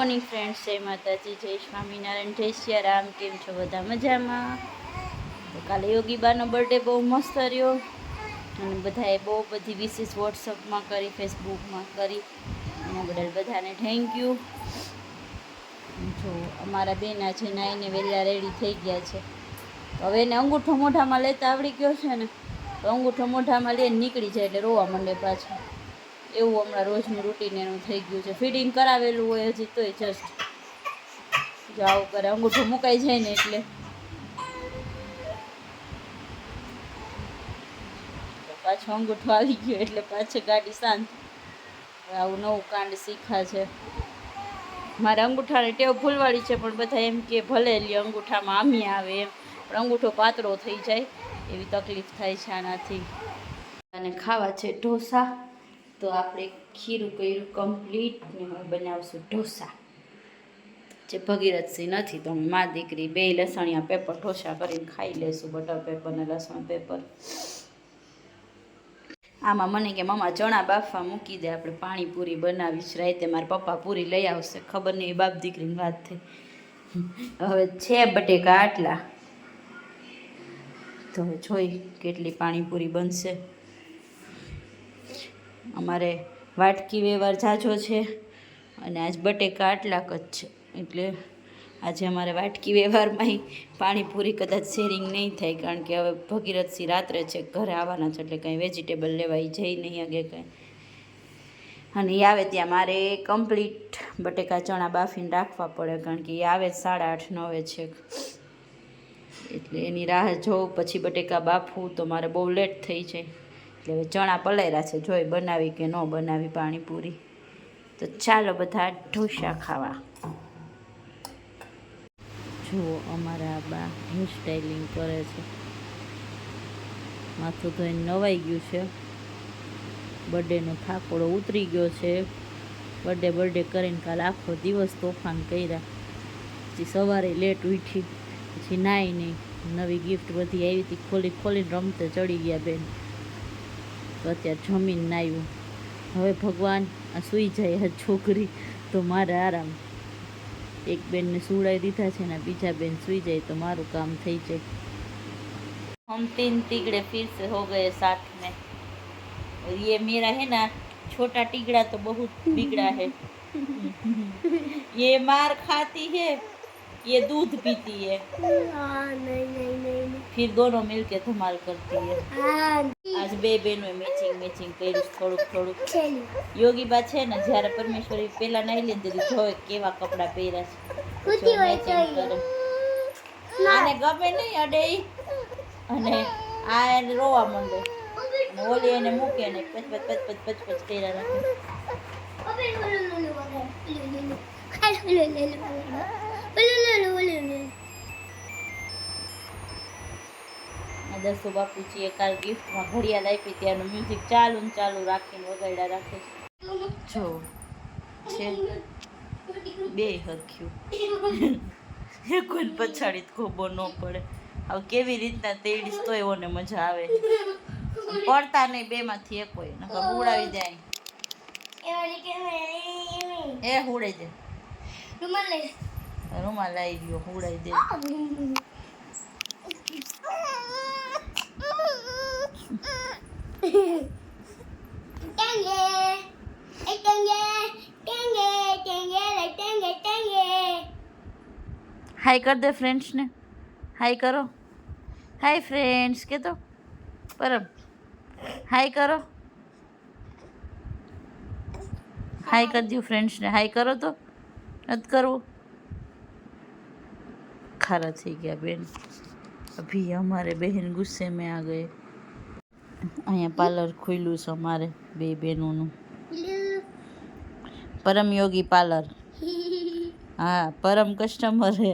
Morning friends જય માતાજી, જય સ્વામિનારાયણ જય સિયારામ કેમ છો બધા મજામાં? તો કાલે યોગીબાનો બર્થડે બહુ મસ્ત રહ્યો. અને બધાએ બહુ બધી વિશેષ વોટ્સઅપમાં કરી ફેસબુકમાં કરી. એના બદલ બધાને થેન્ક યુ જો અમારા બેન આજે નાઈને વહેલા રેડી થઈ ગયા છે. હવે એને અંગૂઠો મોઢામાં લેતા આવડી ગયો છે ને, તો અંગૂઠો મોઢામાં લઈને નીકળી જાય એટલે રોવા માંડે પાછું. એવું હમણાં રોજનું રૂટીન એનું થઈ ગયું છે. ફીડિંગ કરાવેલું હોય હજી તોય જસ્ટ જો આવું કરે અંગૂઠો મુકાઈ જાય ને એટલે. પાછો અંગૂઠો આવી ગયો એટલે પાછી ગાડી શાંત. આવું નવું કાંડ શીખા છે. મારે અંગૂઠાની ટેવ ભૂલવાળી છે, પણ બધા એમ કે ભલે લી અંગૂઠામાં આમી આવે એમ. પણ અંગૂઠો પાતળો થઈ જાય એવી તકલીફ થાય છે આનાથી. અને ખાવા છે ઢોસા. તો આપણે ખીરું કર્યું કમ્પ્લીટ ને હવે બનાવશું ઢોસા. જે ભગીરથસિંહ નથી તો મા દીકરી બે લસણિયા પેપર ઢોસા કરીને ખાઈ લેશું બટર પેપર ને લસણ પેપર આમાં મને કે મમ્મા ચણા બાફવા મૂકી દે, આપણે પાણીપુરી બનાવીશ, રાતે મારા પપ્પા પૂરી લઈ આવશે, ખબર નહીં બાપ દીકરીની વાત થઈ હવે છે બટેકા આટલા. તો જોઈ કેટલી પાણીપુરી બનશે. અમારે વાટકી વ્યવહાર ઝાઝો છે અને આજ બટેકા આટલાક જ છે. એટલે આજે અમારે વાટકી વ્યવહારમાં પાણીપુરી કદાચ શેરિંગ નહીં થાય, કારણ કે હવે ભગીરથસિંહ રાત્રે છે, ઘરે આવવાના છે, એટલે કંઈ વેજીટેબલ લેવાય જઈ નહીં અગે કંઈ. અને એ આવે ત્યાં મારે કમ્પ્લીટ બટેકા ચણા બાફીને રાખવા પડે, કારણ કે એ આવે સાડા આઠ, નવે છે. એટલે એની રાહ જોઉં, પછી બટેકા બાફવું તો મારે બહુ લેટ થઈ જાય. એટલે હવે ચણા પલાયરા છે. જોઈ બનાવી કે ન બનાવી પાણીપુરી. તો ચાલો બધા ઢોસા ખાવા. જુઓ અમારા બા હેર સ્ટાઇલિંગ કરે છે. માથું ધોઈને નવાઈ ગયું છે. બર્થડેનો થાકોડો ઉતરી ગયો છે. બર્થડે બર્થડે કરીને કાલ આખો દિવસ તોફાન કર્યા. પછી સવારે લેટ ઉઠી. પછી નાઈ નહીં નવી ગિફ્ટ બધી આવી હતી. ખોલી ખોલીને રમતે ચડી ગયા બેન. તો અત્યારે જમીન નાયું હવે ભગવાન આ સૂઈ જાય આ છોકરી તો મારે આરામ એક બેનને સુવડાવી દીધા છે ને બીજા બેન સૂઈ જાય તો મારું કામ થઈ જાય हम तीन तिगड़े फिर से हो गए साथ में और ये मेरा है ना छोटा टिगड़ा तो बहुत बिगड़ा है ये मार खाती है ये दूध पीती है हाँ, नहीं नहीं नहीं नहीं फिर दोनों मिलके धमाल करती है हाँ આજ બે બહેનોએ મેચિંગ મેચિંગ કર્યું છે થોડુંક થોડુંક चलो યોગી બા છે ને જ્યારે પરમેશ્વરી પેલા નહીં લીધી દીધું જોવે કેવા કપડાં પહેર્યા છે કુતી જો હોય matching તો કરે. આને ગમે નહીં અડે ઈ. અને આ એને રોવા માંડે અને ઓલી એને મૂકે ને પચ પચ પચ પચ પચ પચ કર્યા રાખે આ શોભા બાપુજીએ કાલ ગિફ્ટમાં ઘડિયાળ આપી ત્યારનું મ્યુઝિક ચાલુ ને ચાલુ રાખીને વગાડ્યા રાખે છે. જો છે બે હખ્યું એ કોઈ પછાડી ખોબો ન પડે. હવે કેવી રીતના તેડીશ તો એવોને મજા આવે પડતા નહીં બેમાંથી એક હોય. નકર ઉડાવી જાય. એ ઓલી કે હુડાઈ દે. રૂમાલ લઈ. રૂમાલ લાવી ગયો હુડાઈ દે. ટેંગે એ ટેંગે ટેંગે ટેંગે લે ટેંગે ટેંગે હાય કર દે ફ્રેન્ડ્સને હાય કરો હાય ફ્રેન્ડ્સ કે તો પરમ હાય કરો હાય કરી દો ફ્રેન્ડ્સને હાય કરો તો નથી કરવું ખારા થઈ ગયા બેન અભી હમારે બહેન ગુસ્સે મેં આ ગયે અહીંયા પાર્લર ખુલ્યું છે અમારે બે બહેનોનું. પરમ યોગી પાર્લર. હા પરમ કસ્ટમર હે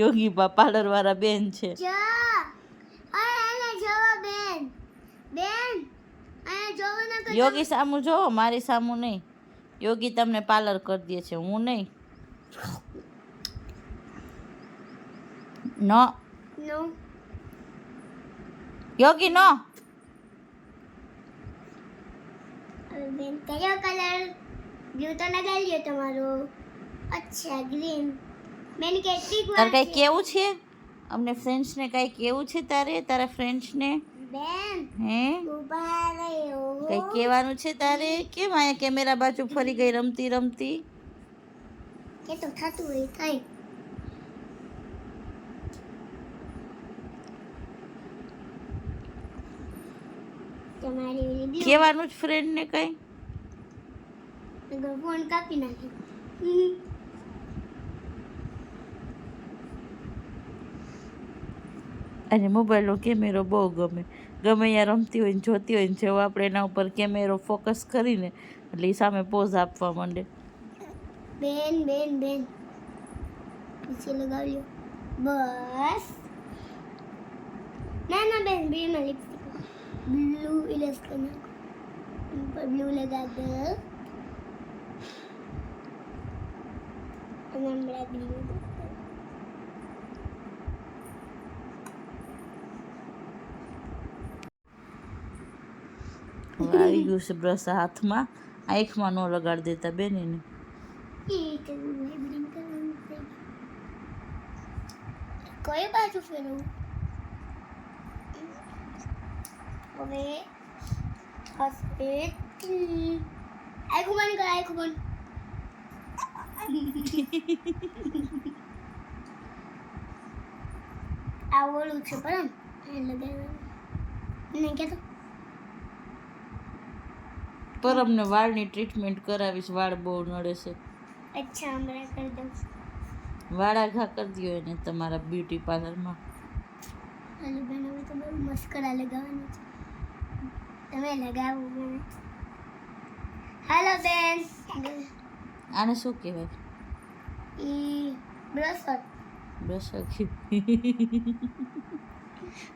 યોગી બા પાર્લર વાળા બેન. છે યોગી સામું જો મારી સામું નહીં. યોગી તમને પાર્લર કરી દે છે હું નહીં. નો. યોગી ન હવે બેન કયો કલર બ્લુ તો લગાવી લ્યો તમારો. અચ્છા ગ્રીન મેં કેટલીક તારે કઈ કેવું છે? અમને ફ્રેન્ડ્સને કઈ કેવું છે તારે? તારા ફ્રેન્ડ્સને બેન હે? ઊભા રહ્યો. કઈ કહેવાનું છે તારે? કેમ આયા કેમેરા બાજુ ફરી ગઈ રમતી રમતી? કે તો થતું હોય થઈ તમારી વિડિયો કહેવાનું જ ફ્રેન્ડને કઈ? અગર ફોન કાપી નાખી. અને મોબાઈલનો કેમેરો બહુ ગમે. ગમે ત્યાં રમતી હોય ને જોતી હોય ને જેવો આપણે એના ઉપર કેમેરો ફોકસ કરીને એટલે એ સામે પોઝ આપવા માંડે. બેન બેન બેન. પછી લગાવ્યો બસ. ના ના બેન બે લિપસ્ટિક લગા દો અને હમણાં બ્લુ હવે આવી ગયું છે બ્રશ હાથમાં આંખમાં ન લગાડી દેતા બેન એને કઈ બાજુ ફેરવું હવે હસ્તે આખું બંધ કર આખું બંધ આ ઓલું છે પરમ એ લગાવવાનું નહીં કહેતો પર અમને વાળની ટ્રીટમેન્ટ કરાવીશ વાળ બહુ નડે છે અચ્છા હમણાં કરી દઉં વાળ આઘા કરી દો એને તમારા બ્યુટી પાર્લરમાં હાલો બેન હવે તો બહુ મસ્કરા લગાવવાની છે તમે લગાવું હાલો બેન આને શું કહેવાય? ઈ બ્રશર બ્રશર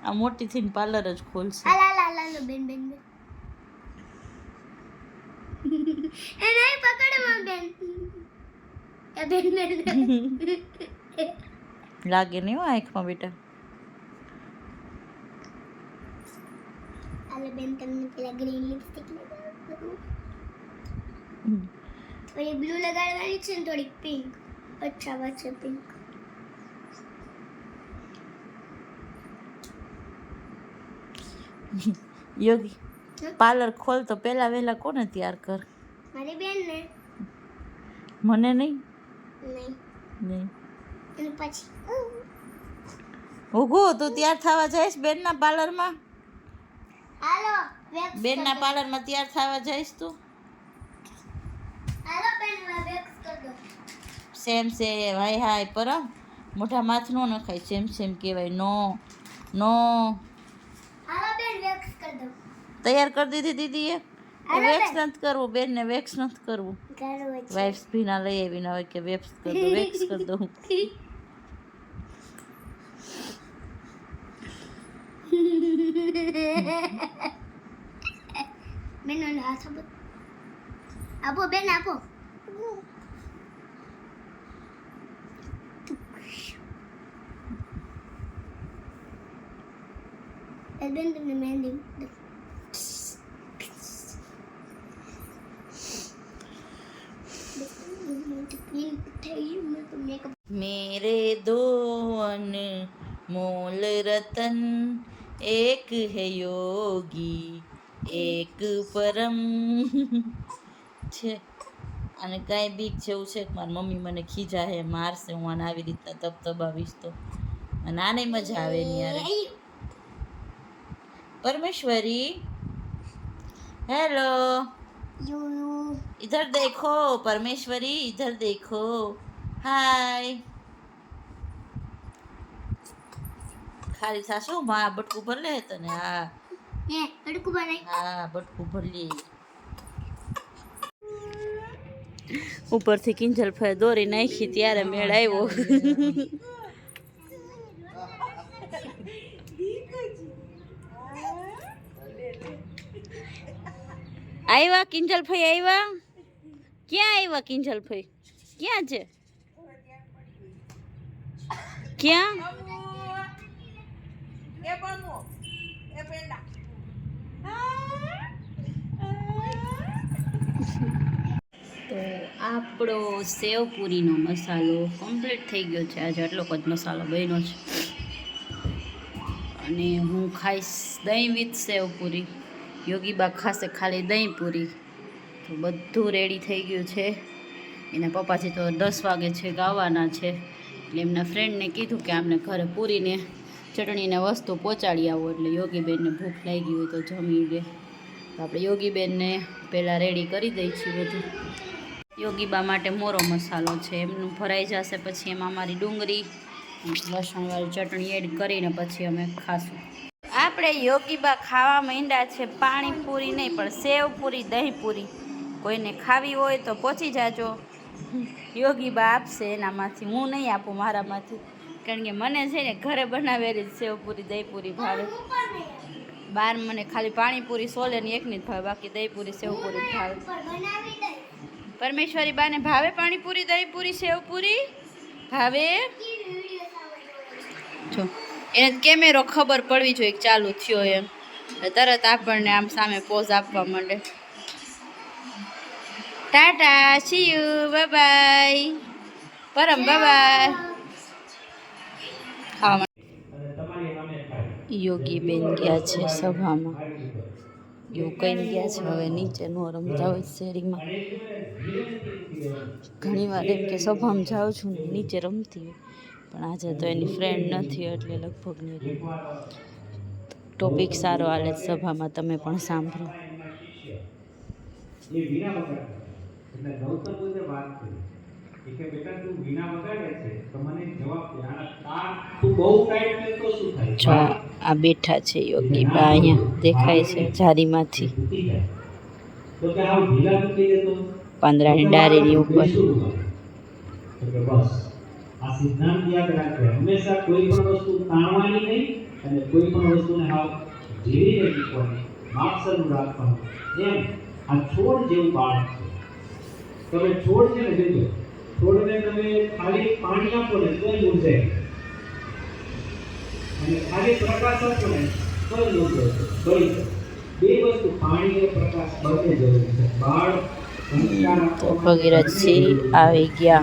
આ મોટી થઈને પાર્લર જ ખોલશે. હાલા હાલ હાલ બેન બેન બેન. એ નહીં પકડમાં બેન. એ બેન બેન. લાગે નહીં હો આંખમાં બેટા. હાલો બેન તમને પેલા ગ્રીન લિપસ્ટિક લગાવું. થોડી બ્લુ લગાડવાની છે ને થોડીક પિંક અચ્છા વચ્ચે પિંક યોગી પાર્લર ખોલ તો પહેલા વહેલા કોને તૈયાર કર? મારી બેન ને મને નહીં? નહીં. નહીં. પછી? ઓગો તું તૈયાર થવા જઈશ બેનના પાર્લરમાં હાલો બેનના પાર્લરમાં તૈયાર થવા જઈશ તું? હાલો બેન વેક્સ કર દો સેમ સે હાય હાય પરમ. મોઢા માથ નો નખાય સેમ સેમ કહેવાય નો નો. હાલો બેન વેક્સ કર દો તૈયાર કરી દીધી દીદીએ? એ વેક્સ બેન. નથી કરવું બેનને વેક્સ નથી કરવું. વાઇફ્સ ભીના લઈ આવીને હોય કે વેક્સ કરી દો વેક્સ કરી દઉં બેન ઓલો હાથ આપો આપો બેન આપો એ બેન તમને મહેંદી દઉં. થઈ ગયું મેં તો makeup मेरे दो अनमोल रतन एक है योगी એક પરમ છે અને કાંઈ બીક જેવું છે કે મારી મમ્મી મને ખીજા હે મારશે હું આને આવી રીતના તબ તબાવીશ તો અને આને મજા આવે એની યારે परमेश्वरी हेलो યુ યુ इधर देखो परमेश्वरी इधर देखो हाय ખાલી થાશો માં બટકું ભર લે તને હા હે અડકું બનાય હા બટકું ભર ઉપરથી કિંજલ ફાય દોરી નાખી ત્યારે મેળ આવ્યો આવ્યા કિંજલ ભાઈ આવ્યા ક્યાં આવ્યા કિંજલ ભાઈ ક્યાં છે ક્યાં તો આપણો સેવપુરીનો મસાલો કમ્પ્લીટ થઈ ગયો છે. આજે આટલો જ મસાલો બન્યો છે. અને હું ખાઈશ દહીં વિથ સેવપુરી. યોગીબા ખાશે ખાલી દહીં પૂરી. તો બધું રેડી થઈ ગયું છે. એના પપ્પાજી તો દસ વાગે છે ગાવાના છે. એટલે એમના ફ્રેન્ડને કીધું કે આમને ઘરે પૂરીને ચટણીને વસ્તુ પહોંચાડી આવો. એટલે યોગીબેનને ભૂખ લાગી હોય તો જમી લે. તો આપણે યોગીબેનને પહેલાં રેડી કરી દઈ છીએ બધું. યોગીબા માટે મોરો મસાલો છે. એમનું ભરાઈ જશે પછી એમાં અમારી ડુંગળી લસણવાળી ચટણી એડ કરીને પછી અમે ખાશું. આપણે યોગીબા ખાવા માંડ્યા છે પાણીપુરી નહીં, પણ સેવપુરી, દહીંપુરી. કોઈને ખાવી હોય તો પહોંચી જાજો. યોગીબા આપશે એનામાંથી, હું નહીં આપું મારામાંથી. કારણ કે મને છે ને ઘરે બનાવેલી જ સેવ પૂરી દહીં ભાવે. બહાર મને ખાલી પાણીપુરી સોલેની એકની જ ભાવે, બાકી દહીંપુરી, સેવપુરી સેવ ભાવે. પરમેશ્વરી બાને ભાવે પાણીપુરી દહીં પૂરી સેવ પૂરી? ભાવે? જો એને કેમેરો ખબર પડવી જોઈએ કે ચાલુ થયો એમ. તરત આપણને આમ સામે પોઝ આપવા માંડે. Tata see you bye Param bye ખાવા યોગી બેન ગયા છે સભામાં. એવું કહીને ગયા છે, હવે નીચે નો રમતા હોય શેરીમાં. ઘણી વાર એમ કે સભામાં જાઉં છું ને નીચે રમતી હોય. પણ આજે તો એની ફ્રેન્ડ નથી, એટલે લગભગ નહીં ટોપિક સારો હાલે સભામાં, તમે પણ સાંભળો. એ વિના એટલે ગૌતમ બુદ્ધે વાત કરી. એ કે બેટા તું વીણા વગાડે છે તો મને જવાબ દે. આ તાર તું બહુ ટાઈટ લે તો શું થાય? જો આ બેઠા છે યોગી બા અહીંયા દેખાય છે જારીમાંથી. તો કે આવ ઢીલા મૂકી દે તો? પાંદડાની ડાળીની ઉપર. તો કે બસ આ સિદ્ધાંત યાદ રાખજો. હંમેશા કોઈ પણ વસ્તુ તાણવાની નહીં અને કોઈ પણ વસ્તુને હાવ ઢીલી નહીં મૂકવાની માપસરનું રાખવાનું. એમ આ છોડ જેવું બાળક છે. તમે છોડ છે ને જોજો. છોડને તમે ખાલી પાણી આપો ને તો મુરઝાય અને ખાલી પ્રકાશ આપો ને તો મુરઝાય બળી બે વસ્તુ પાણી અને પ્રકાશ બંને જરૂરી છે. બાળ તો ભગીરથસિંહ આવી ગયા.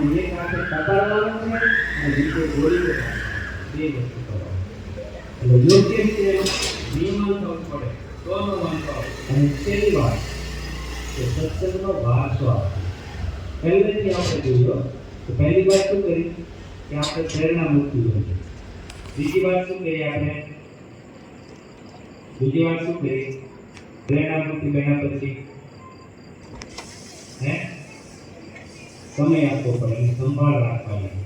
યોગ્ય રીતે નિયમન પડે. તો. અને છેલ્લી વાત કે સત્સંગનો વારસો આપવો. પહેલેથી આપણે જોયું તો પહેલી વાત શું કરી કે આપણે પ્રેરણા મૂકવી જોઈએ બીજી વાત શું કરી આપણે બીજી વાત શું કરી પ્રેરણા મૂકી બેના પછી હે સમય આપવો પડે એની સંભાળ રાખવાની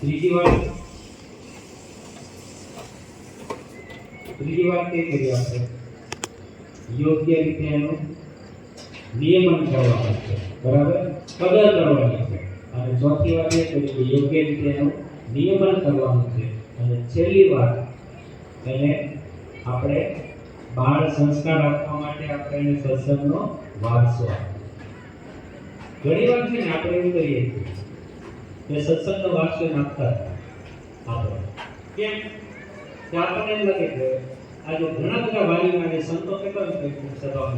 ત્રીજી વાત ત્રીજી વાત એ કરી આપણે યોગ્ય રીતે એનું નિયમન કરવાનું છે બરાબર કદર કરવાની છે. અને ચોથી વાત એ છે કે યોગ્ય રીતે એનું નિયમન કરવાનું છે. અને છેલ્લી વાત, એને આપણે બાળ સંસ્કાર આપવા માટે આપણે એને સત્સંગનો વારસો ઘણી વાર છે ને આપણે એવું કરીએ છીએ કે સત્સંગનો વારસો નાખતા આપણે. કેમ? કે આપણને એમ લાગે કે આજે ઘણા બધા વાલીઓ આજે સંતો કેટલો એમ સભામાં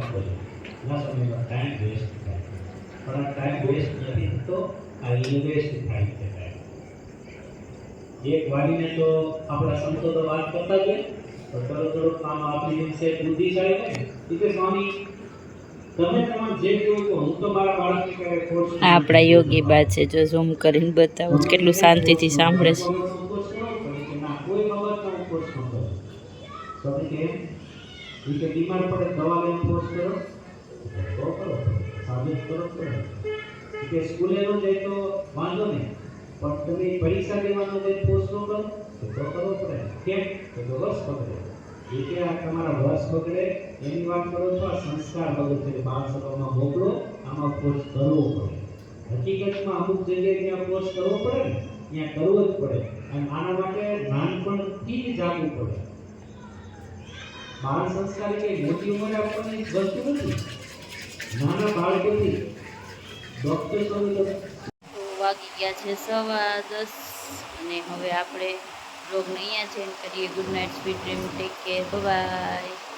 ના સમયમાં ટાઈમ વેસ્ટ પણ આ ટાઈમ વેસ્ટ નથી થતો આ ઇન્વેસ્ટ થાય છે ટાઈમ એક વાલીને તો આપણા સંતો તો વાત કરતા જ તો થોડો થોડો કામ આપણી જેમ બુદ્ધિશાળી ને કે સ્વામી આપણા યોગી બા છે જો ઝૂમ કરીને બતાવો કેટલું શાંતિથી સાંભળે છે. કોઈ બાબતનો force ન કરું. તમે કે બીમાર પડે દવા કે સ્કૂલે નો જાય તો વાંધો નહીં. પણ તમે પરીક્ષા દેવાનો જે force નો કરો તો તો કરવો પડે. કેમ? તો તો વર્ષ પકડે. એ કે આ તમારા વર્ષ પકડે, એની વાત કરો છો, આ સંસ્કાર બગડે છે બાળ સભામાં મોકલો, આમાં force કરવો પડે. હકીકતમાં અમુક જગ્યાએ ત્યાં કોર્સ કરવો પડે ને, ત્યાં કરવો જ પડે. અને આના માટે નાનપણથી જ જાગવું પડે. બાળ સંસ્કાર એ મોટી ઉંમરે આપવાની વસ્તુ નથી. નાના વાગી ગયા છે સવા દસ અને હવે આપણે રોગને અહીંયા ચેન્જ કરીએ. Good night sweet dream take care bye